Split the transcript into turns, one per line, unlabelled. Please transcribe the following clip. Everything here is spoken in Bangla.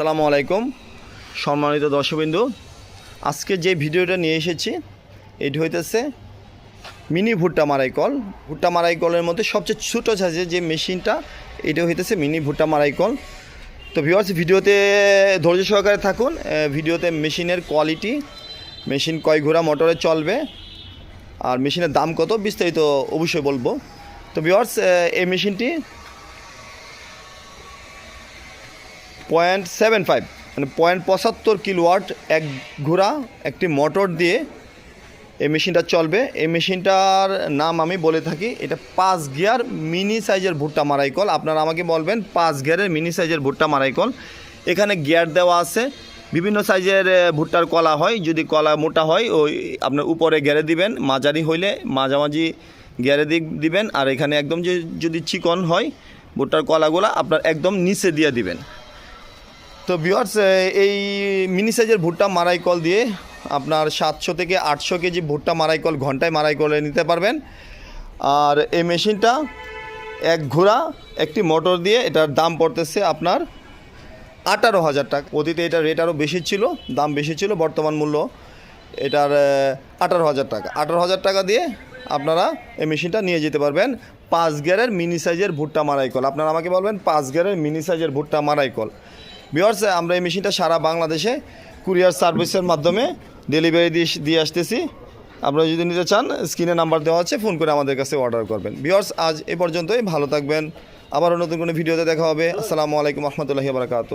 আসসালামু আলাইকুম, সম্মানিত দর্শকবিন্দু। আজকে যে ভিডিওটা নিয়ে এসেছি, এটি হইতেছে মিনি ভুট্টা মারাই কল। ভুট্টা মারাই কলের মধ্যে সবচেয়ে ছোটো সাইজের যে মেশিনটা, এটা হইতেছে মিনি ভুট্টা মারাই কল। তো ভিওয়ার্স ভিডিওতে ধৈর্য সহকারে থাকুন। ভিডিওতে মেশিনের কোয়ালিটি মেশিন কয় ঘোড়া মোটরে চলবে, আর মেশিনের দাম কত বিস্তারিত অবশ্যই বলব। তো ভিওয়ার্স এই মেশিনটি পয়েন্ট সেভেন ফাইভ মানে পয়েন্ট পঁচাত্তর কিলোওয়াট এক ঘোড়া, একটি মোটর দিয়ে এই মেশিনটা চলবে। এই মেশিনটার নাম আমি বলে থাকি, এটা পাঁচ গিয়ার মিনি সাইজের ভুট্টা মারাই কল আপনারা আমাকে বলবেন, পাঁচ গিয়ারের মিনি সাইজের ভুট্টা মারাই কল এখানে গিয়ার দেওয়া আছে, বিভিন্ন সাইজের ভুট্টার কলা হয়, যদি কলা মোটা হয়, ওই আপনার উপরে গেড়ে দিবেন, মাঝারি হইলে মাঝামাঝি গেড়ে দিবেন। আর এখানে একদম যদি চিকন হয়, ভুট্টার কলাগুলা আপনার একদম নিচে দিয়ে দিবেন। তো ভিওয়ার্স এই মিনি সাইজের ভুট্টা মারাই কল দিয়ে আপনার সাতশো থেকে আটশো কেজি ভুট্টা মারাই কল ঘন্টায় মারাই করে নিতে পারবেন। আর এই মেশিনটা এক ঘোড়া, একটি মোটর দিয়ে এটার দাম পড়তেছে আপনার আঠারো হাজার টাকা। অতীতে এটার রেট আরও বেশি ছিল, দাম বেশি ছিল, বর্তমান মূল্য এটার আঠারো হাজার টাকা। আঠারো হাজার টাকা দিয়ে আপনারা এই মেশিনটা নিয়ে যেতে পারবেন পাঁচ গিয়ারের মিনি সাইজের ভুট্টা মারাই কল। আপনারা আমাকে বলবেন পাঁচ গিয়ারের মিনি সাইজের ভুট্টা মারাই কল। বিয়ার্স আমরা এই মেশিনটা সারা বাংলাদেশে কুরিয়ার সার্ভিসের মাধ্যমে ডেলিভারি দিয়ে দিয়ে আসতেছি। আপনারা যদি নিতে চান, স্ক্রিনে নাম্বার দেওয়া আছে, ফোন করে আমাদের কাছে অর্ডার করবেন। বিয়ার্স আজ এ পর্যন্তই, ভালো থাকবেন। আবারও নতুন কোনো ভিডিওতে দেখা হবে। আসসালামু আলাইকুম, রহমতুল্লাহি বারকাত